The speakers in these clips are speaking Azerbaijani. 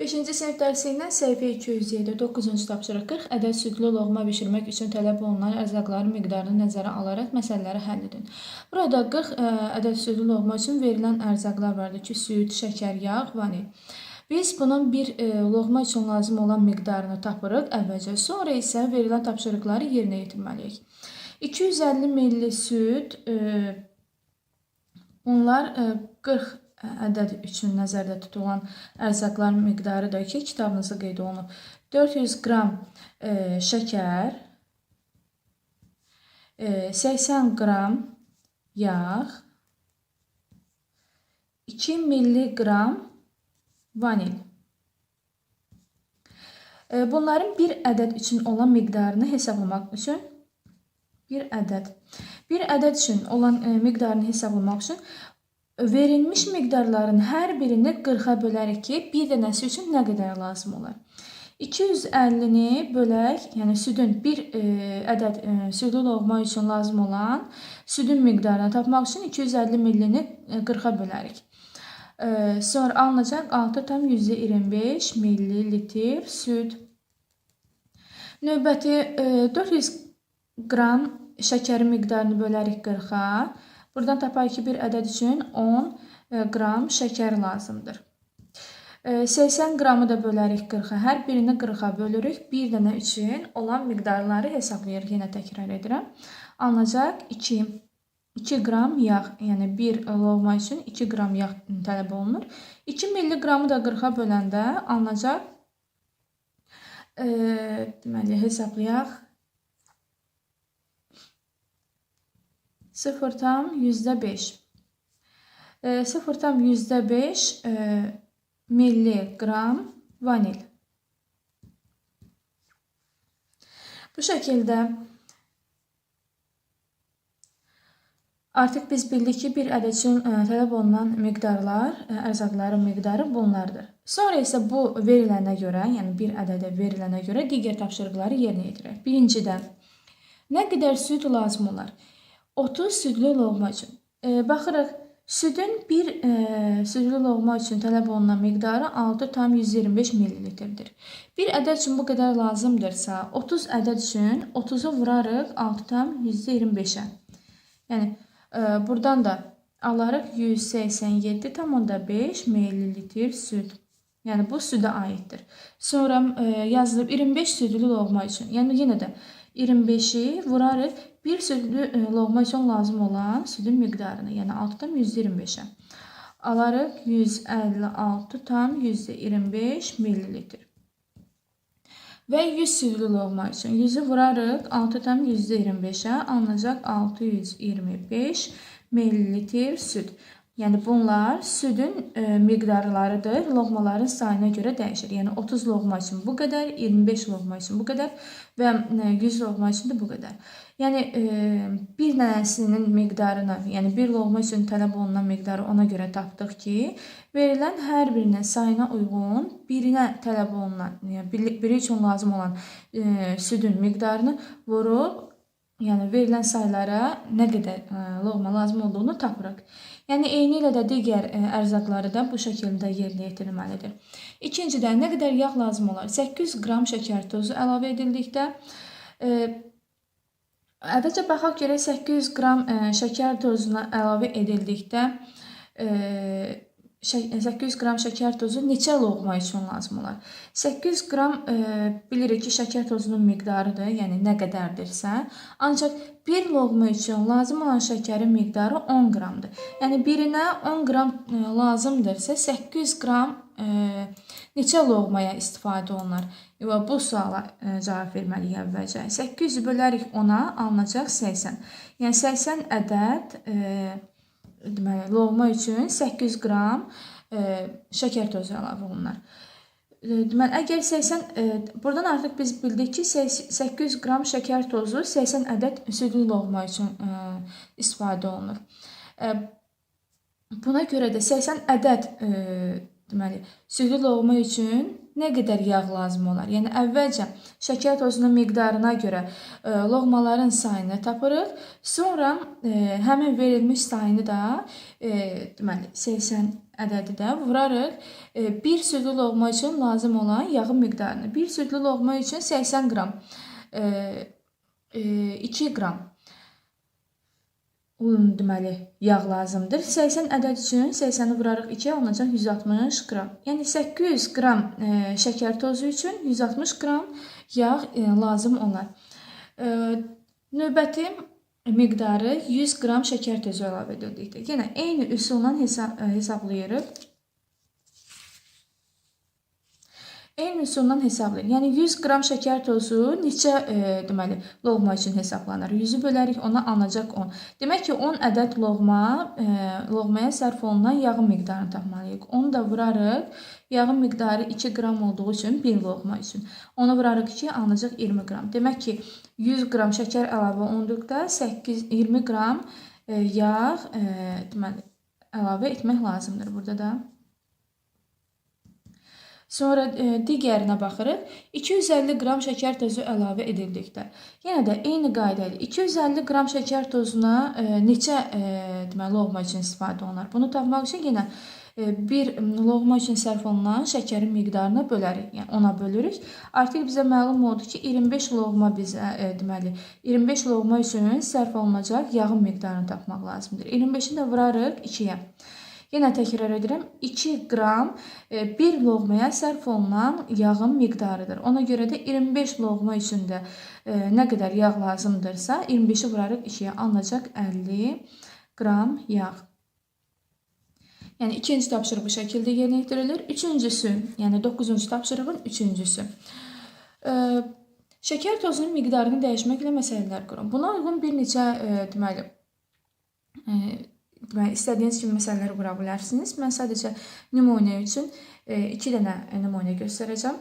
5-ci sinif dərsindən səhifə 207, 9-cu tapşırıq 40 ədəd südlü loğma bişirmək üçün tələb olunan ərzaqların miqdarını nəzərə alaraq məsələləri həll edin. Burada 40 ə, ədəd südlü loğma üçün verilən ərzaqlar vardır ki, süd, şəkər, yağ, vanil. Biz bunun bir loğma üçün lazım olan miqdarını tapırıq əvvəlcə, sonra isə verilən tapşırıqları yerinə yetirməliyik. 250 ml süd, bunlar ə, 40 ədəd üçün nəzərdə tutulan ərzaqlar miqdarıdır ki, kitabınızda qeyd olunub. 400 qram e, şəkər, e, 80 qram yağ, 2 milliqram vanil. E, bunların bir ədəd üçün olan miqdarını hesablamaq üçün bir ədəd. Bir ədəd üçün olan e, miqdarını hesablamaq üçün verilmiş miqdarların hər birini 40-a bölərik ki, bir dənəsi üçün nə qədər lazım olar? 250-ni bölək, yəni südün bir e, ədəd e, südü loğma üçün lazım olan südün miqdarını tapmaq üçün 250 millini 40-a bölərik. E, sonra alınacaq 6,25 millilitr süd. Növbəti e, 400 qram şəkərin miqdarını bölərik 40-a. Buradan tapayıq ki, bir ədəd üçün 10 e, qram şəkər lazımdır. 80 e, qramı da bölərik 40-a. Hər birini 40-a bölürük. Bir dənə üçün olan miqdarları hesablayırıq. Yenə təkrar edirəm. Alınacaq 2 2 qram yağ, yəni bir loğma üçün 2 qram yağ tələb olunur. 2 milliqramı da 40-a böləndə alınacaq e, deməli hesablayaq 0 tam yüzde 5. E, 0 tam yüzde 5 e, milligram vanil. Bu şəkildə artıq biz bildik ki, bir ədəd üçün e, tələb olunan miqdarlar, e, ərzaqların miqdarı bunlardır. Sonra isə bu verilənə görə, yəni bir ədədə verilənə görə digər tapşırıqları yerinə yetirək. Birincidən nə qədər süd lazım olar? 30 südlü loğma üçün. E, baxırıq, südün bir e, südlü loğma üçün tələb olunan miqdarı 6,125 ml-dir. Bir ədəd üçün bu qədər lazımdırsa, 30 ədəd üçün 30-u vurarıq 6,125-ə. Yəni, e, buradan da alarıq 187,5 ml süd. Yəni, bu südə aiddir. Sonra e, yazılıb 25 südlü loğma üçün. Yəni, yenə də 25-i vurarıq bir südlü loğma üçün lazım olan südün miqdarını, yəni 6-dan 125-ə. Alarıq 156 tam %25 millilitr. Və 100 südlü loğma üçün 100-ü vurarıq 6 tam %25-ə, alınacaq 625 millilitr süd. Yəni bunlar südün e, miqdarlarıdır. Loğmaların sayına görə dəyişir. Yəni 30 loğma üçün bu qədər, 25 loğma üçün bu qədər və 100 e, loğma üçün də bu qədər. Yəni e, bir dənəsinin miqdarını, yəni bir loğma üçün tələb olunan miqdarı ona görə tapdıq ki, verilən hər birinin sayına uyğun birinə tələb olunan, yəni biri üçün lazım olan e, südün miqdarını vurub yəni verilən saylara nə qədər ə, e, loğma lazım olduğunu tapırıq. Yəni eyni ilə də digər ə, e, ərzaqları da bu şəkildə yerinə yetirilməlidir. İkincidən nə qədər yağ lazım olar? 800 qram şəkər tozu əlavə edildikdə ə, e, əvvəlcə baxaq görək 800 qram ə, şəkər tozuna əlavə edildikdə ə, 800 qram şəkər tozu neçə loğma üçün lazım olar? 800 qram e, bilirik ki, şəkər tozunun miqdarıdır, yəni nə qədərdirsə, ancaq bir loğma üçün lazım olan şəkərin miqdarı 10 qramdır. Yəni birinə 10 qram e, lazımdırsa, 800 qram e, neçə loğmaya istifadə olunur? Və bu suala e, cavab verməliyik əvvəlcə. 800-ü bölərik 10-a, alınacaq 80. Yəni 80 ədəd e, deməli, loğma üçün 800 qram e, şəkər tozu əlavə olunur. E, deməli, əgər 80 e, buradan artıq biz bildik ki, 800 qram şəkər tozu 80 ədəd südlü loğma üçün e, istifadə olunur. E, buna görə də 80 ədəd e, deməli, südlü loğma üçün nə qədər yağ lazım olar? Yəni əvvəlcə şəkər tozunun miqdarına görə e, loğmaların sayını tapırıq. Sonra e, həmin verilmiş sayını da e, deməli 80 ədədi də vurarıq. E, bir südlü loğma üçün lazım olan yağın miqdarını. Bir südlü loğma üçün 80 qram, e, e, 2 qram un deməli yağ lazımdır. 80 ədəd üçün 80-i vurarıq 2 alınacaq 160 qram. Yəni 800 qram e, şəkər tozu üçün 160 qram yağ e, lazım olar. E, növbəti miqdarı 100 qram şəkər tozu əlavə edildikdə. Yenə eyni üsulla hesab, e, hesablayırıq. Eyni üsuldan hesablayın. Yəni 100 qram şəkər tozu neçə e, deməli loğma üçün hesablanır? 100-ü bölərik, ona alınacaq 10. Demək ki, 10 ədəd loğma e, loğmaya sərf olunan yağın miqdarını tapmalıyıq. Onu da vurarıq. Yağın miqdarı 2 qram olduğu üçün 1 loğma üçün. Onu vurarıq 2, alınacaq 20 qram. Demək ki, 100 qram şəkər əlavə olunduqda 8 20 qram e, yağ e, deməli əlavə etmək lazımdır burada da. Sonra e, digərinə baxırıq. 250 qram şəkər tozu əlavə edildikdə. Yenə də eyni qayda ilə 250 qram şəkər tozuna e, neçə e, deməli loğma üçün istifadə olunur? Bunu tapmaq üçün yenə e, bir loğma üçün sərf olunan şəkərin miqdarını bölərik. Yəni ona bölürük. Artıq bizə məlum oldu ki, 25 loğma bizə e, deməli 25 loğma üçün sərf olunacaq yağın miqdarını tapmaq lazımdır. 25-i də vurarıq 2-yə. Yenə təkrar edirəm, 2 qram 1 e, loğmaya sərf olunan yağın miqdarıdır. Ona görə də 25 loğma üçün də e, nə qədər yağ lazımdırsa, 25-i vurarıq 2-yə alınacaq 50 qram yağ. Yəni ikinci tapşırıq bu şəkildə yerinə yetirilir. Üçüncüsü, yəni 9-cu tapşırığın üçüncüsü. E, şəkər tozunun miqdarını dəyişməklə məsələlər qurun. Buna uyğun bir neçə deməli deməli istədiyiniz kimi məsələləri qura bilərsiniz. Mən sadəcə nümunə üçün 2 e, dənə nümunə göstərəcəm.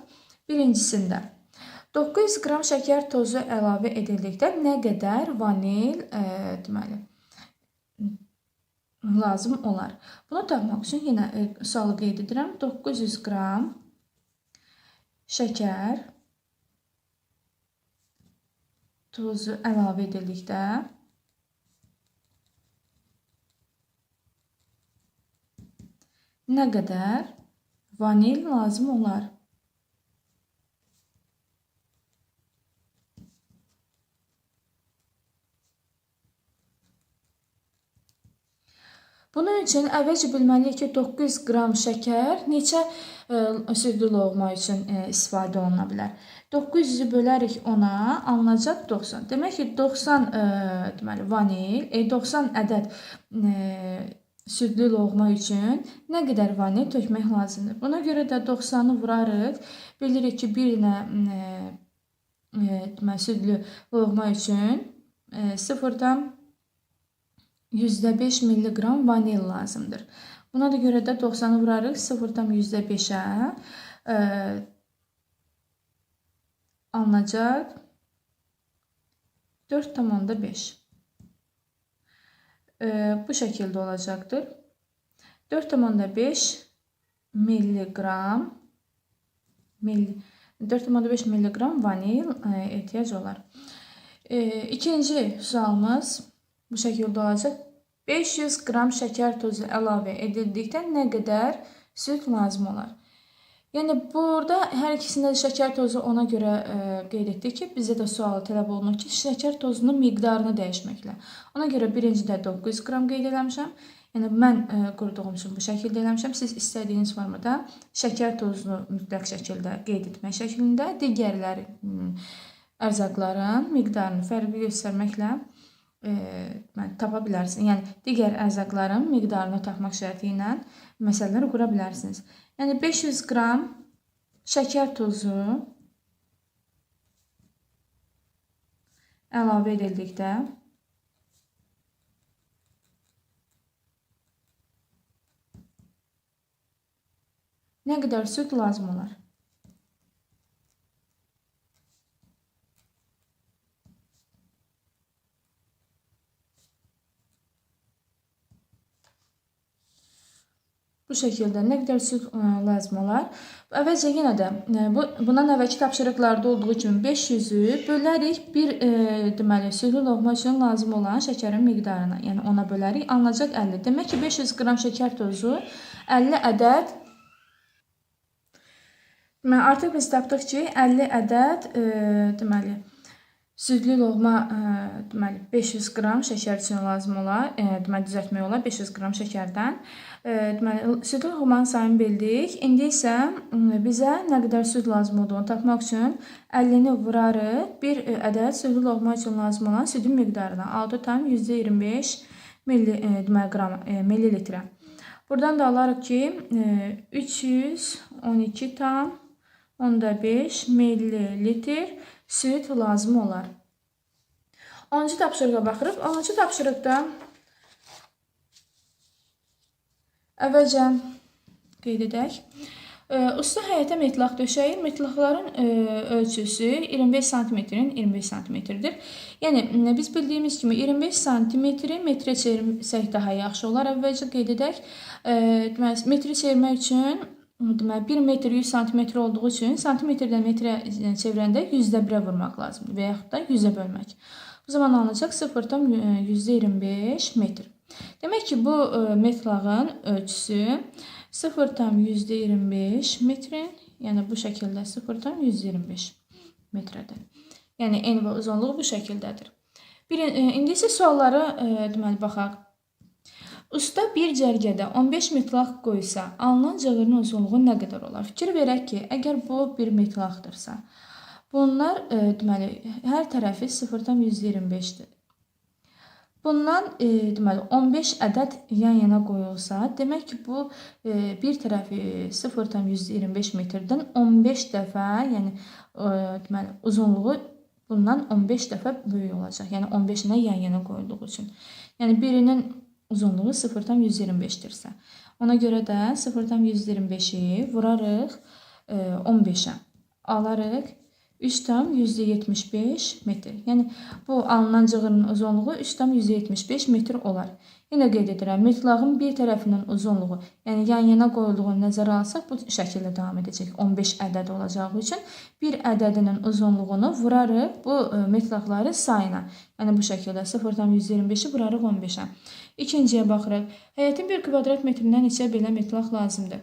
Birincisində 900 qram şəkər tozu əlavə edildikdə nə qədər vanil e, deməli lazım olar. Bunu tapmaq üçün yenə e, sualı qeyd edirəm. 900 qram şəkər tozu əlavə edildikdə nə qədər vanil lazım olar? Bunun üçün əvvəlcə bilməliyik ki, 900 qram şəkər neçə ə, e, südlü loğma üçün ə, e, istifadə oluna bilər. 900-ü bölərik 10-a, alınacaq 90. Demək ki, 90 ə, e, deməli vanil, e, 90 ədəd ə, südlü loğma üçün nə qədər vanil tökmək lazımdır. Buna görə də 90-ı vurarıq. Bilirik ki, bir dənə e, e, südlü loğma üçün e, 0-dan %5 mg vanil lazımdır. Buna da görə də 90-ı vurarıq 0-dan %5-ə e, alınacaq 4,5 e, bu şekilde olacaktır. 4,5 milligram milli 4,5 milligram vanil e, ihtiyac olar. İkinci sualımız bu şekilde olacaq. 500 qram şəkər tozu əlavə edildikdə nə qədər süd lazım olar? Yəni burada hər ikisində də şəkər tozu ona görə ə, e, qeyd etdik ki, bizə də sual tələb olunur ki, şəkər tozunun miqdarını dəyişməklə. Ona görə birincidə 900 qram qeyd eləmişəm. Yəni mən ə, e, qurduğum üçün bu şəkildə eləmişəm. Siz istədiyiniz formada şəkər tozunu mütləq şəkildə qeyd etmək şəklində digərləri ərzaqların miqdarını fərqli göstərməklə e, mən tapa bilərsiniz. Yəni digər ərzaqların miqdarını tapmaq şərti ilə məsələlər qura bilərsiniz. Yəni 500 qram şəkər tozu əlavə edildikdə nə qədər süd lazım olar? Bu şəkildə nə qədər süd ə, lazım olar? Əvvəlcə yenə də ə, bu bundan əvvəlki tapşırıqlarda olduğu kimi 500-ü bölərik bir ə, deməli südlü loğma üçün lazım olan şəkərin miqdarına. Yəni ona bölərik, alınacaq 50. Demək ki 500 qram şəkər tozu 50 ədəd Deməli artıq biz tapdıq ki 50 ədəd ə, deməli Südlü loğma ə, deməli 500 qram şəkər üçün lazım olar. E, deməli düzəltmək olar 500 qram şəkərdən. E, deməli südlü loğmanın sayını bildik. İndi isə bizə nə qədər süd lazım olduğunu tapmaq üçün 50-ni vurarıq. Bir e, ədəd südlü loğma üçün lazım olan südün miqdarına 6,25 milli e, deməli qram e, millilitrə. Buradan da alarıq ki e, 312 tam onda 5 millilitr süd lazım olar. 10-cu tapşırığa baxırıq. 10-cu tapşırıqda əvvəlcə qeyd edək. Usta həyətə metlaq döşəyir. Metlaqların ölçüsü 25 sm-in 25 sm-dir. Yəni biz bildiyimiz kimi 25 sm-i metrə çevirsək daha yaxşı olar. Əvvəlcə qeyd edək. Deməli, çevirmək üçün deməli 1 metr 100 sm olduğu üçün santimetrdən metrə çevirəndə 100-də 1-ə vurmaq lazımdır və yaxud da 100-ə bölmək. Bu zaman alınacaq 0,25 metr. Demək ki, bu metlağın ölçüsü 0,25 metrin, yəni bu şəkildə 0,125 metrədir. Yəni eni və uzunluğu bu şəkildədir. Bir indi isə suallara deməli baxaq. Usta bir cərgədə 15 metlaq qoysa, alınan cığırın uzunluğu nə qədər olar? Fikir verək ki, əgər bu bir metlaqdırsa, bunlar e, deməli hər tərəfi 0.125-dir. Bundan e, deməli 15 ədəd yan-yana qoyulsa, demək ki, bu e, bir tərəfi 0.125 metrdən 15 dəfə, yəni e, deməli uzunluğu bundan 15 dəfə böyük olacaq. Yəni 15-nə yan-yana qoyulduğu üçün. Yəni birinin uzunluğu 0,125-dirsə. Ona görə də 0,125-i vurarıq 15-ə. E, Alarıq 3,75 metr. Yəni bu alınan cığırın uzunluğu 3,75 metr olar. Yenə qeyd edirəm, metlağın bir tərəfinin uzunluğu, yəni yan-yana qoyulduğunu nəzərə alsaq, bu şəkildə davam edəcək. 15 ədəd olacağı üçün bir ədədinin uzunluğunu vurarıq bu e, metlaqları sayına. Yəni bu şəkildə 0,125-i vurarıq 15-ə. İkinciyə baxırıq. Həyətin bir kvadrat metrindən neçə belə metlaq lazımdır?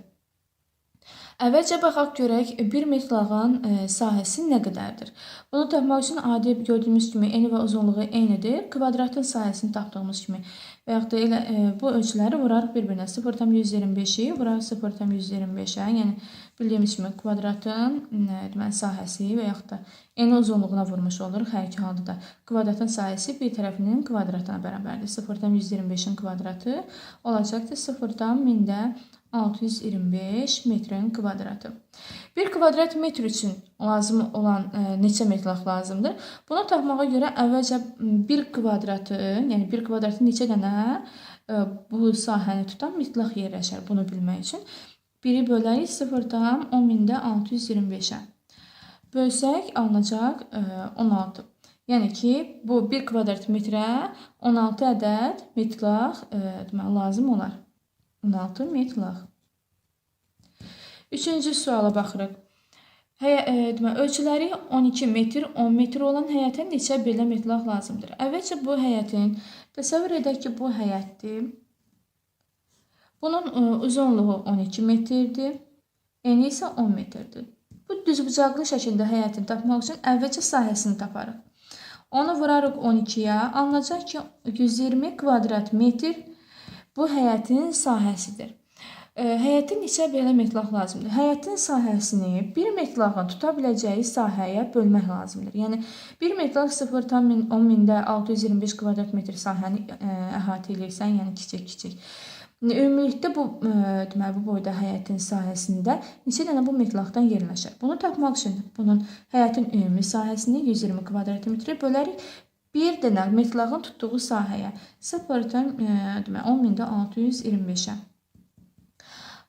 Əvvəlcə baxaq görək bir metlağın e, sahəsi nə qədərdir. Bunu tapmaq üçün adi gördüyümüz kimi eni və uzunluğu eynidir. Kvadratın sahəsini tapdığımız kimi və yaxud da elə e, bu ölçüləri vurarıq bir-birinə. 0,125-i vurarıq 0,125-ə. Yəni bildiyimiz kimi kvadratın e, deməli sahəsi və yaxud da eni uzunluğuna vurmuş oluruq hər iki halda da. Kvadratın sahəsi bir tərəfinin kvadratına bərabərdir. 0,125-in kvadratı olacaqdır 0,1000-də 625 metrin kvadratı. Bir kvadrat metr üçün lazım olan ə, e, neçə metlaq lazımdır? Bunu tapmağa görə əvvəlcə bir kvadratı, yəni bir kvadratın neçə dənə ə, e, bu sahəni tutan metlaq yerləşər bunu bilmək üçün. 1-i bölərik 0,10 625-ə. Bölsək alınacaq ə, e, 16. Yəni ki, bu 1 kvadrat metrə 16 ədəd ə, deməli lazım olar. 16 metlaq. Üçüncü suala baxırıq. Həyə, e, deməli, ölçüləri 12 metr, 10 metr olan həyətə neçə belə metlaq lazımdır? Əvvəlcə bu həyətin, təsəvvür edək ki, bu həyətdir. Bunun e, uzunluğu 12 metrdir, eni isə 10 metrdir. Bu düzbucaqlı şəkildə həyətini tapmaq üçün əvvəlcə sahəsini taparıq. Onu vurarıq 12-yə, alınacaq ki, 120 kvadrat metr bu həyətin sahəsidir. Həyətin neçə belə metlaq lazımdır? Həyətin sahəsini bir metlağın tuta biləcəyi sahəyə bölmək lazımdır. Yəni 1 metlaq 0,10 625 kvadrat metr sahəni əhatə edirsən, yəni kiçik-kiçik. Ümumilikdə bu deməli bu boyda həyətin sahəsində neçə dənə bu metlaqdan yerləşir? Bunu tapmaq üçün bunun həyətin ümumi sahəsini 120 kvadrat metrə bölərik. Bir dənə metlağın tutduğu sahəyə 0,10 deməli 10625-ə.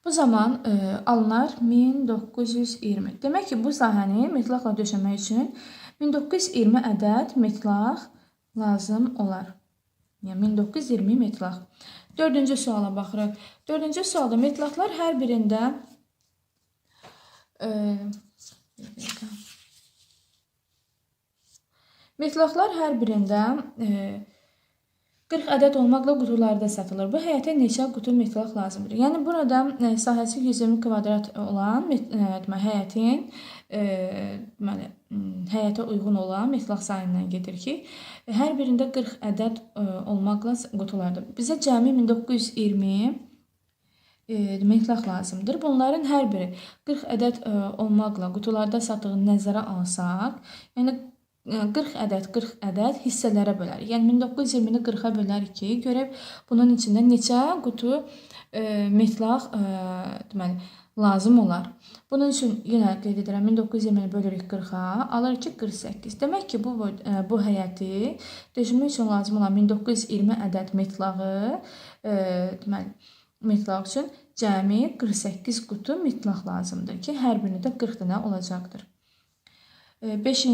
Bu zaman e, alınar 1920. Demək ki, bu sahəni metlaqla döşəmək üçün 1920 ədəd metlaq lazım olar. Yəni 1920 metlaq. Dördüncü suala baxırıq. Dördüncü sualda metlaqlar hər birində e, metlaqlar hər birində e, 40 ədəd olmaqla qutularda satılır. Bu həyətə neçə qutu metlaq lazımdır? Yəni burada e, sahəsi 120 kvadrat olan e, deməli həyətin e, deməli həyətə uyğun olan metlaq sayından gedir ki, hər birində 40 ədəd olmaqla qutularda. Bizə cəmi 1920 e, metlaq lazımdır. Bunların hər biri 40 ədəd olmaqla qutularda satdığını nəzərə alsaq, yəni 40 ədəd 40 ədəd hissələrə bölərik. Yəni 1920-ni 40-a bölərik ki, görək bunun içində neçə qutu e, metlaq e, deməli lazım olar. Bunun üçün yenə qeyd edirəm 1920-ni bölürük 40-a, alırıq ki 48. Demək ki, bu e, bu həyəti döşəmək üçün lazım olan 1920 ədəd metlağı e, deməli metlaq üçün cəmi 48 qutu metlaq lazımdır ki, hər birini də 40 dənə olacaqdır. 5-ci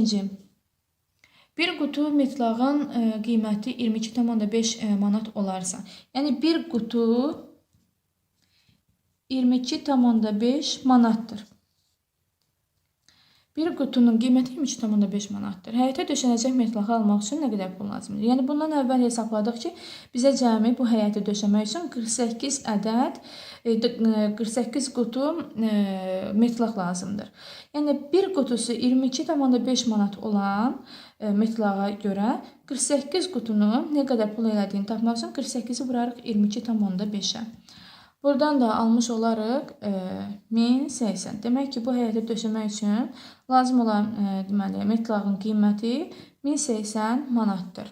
Bir qutu metlağın e, qiyməti 22,5 e, manat olarsa, yəni bir qutu 22,5 manatdır. Bir qutunun qiyməti 23,5 manatdır. Həyətə döşənəcək metlağı almaq üçün nə qədər pul lazımdır? Yəni bundan əvvəl hesabladıq ki, bizə cəmi bu həyəti döşəmək üçün 48 ədəd e, d- e, 48 qutu e, metlaq lazımdır. Yəni bir qutusu 22,5 manat olan e, metlağa görə 48 qutunu nə qədər pul elədiyini tapmaq üçün 48-i vurarıq 22,5-ə. Buradan da almış olarıq e, 1080. Demək ki, bu həyətə döşəmək üçün lazım olan e, deməli metlağın qiyməti 1080 manatdır.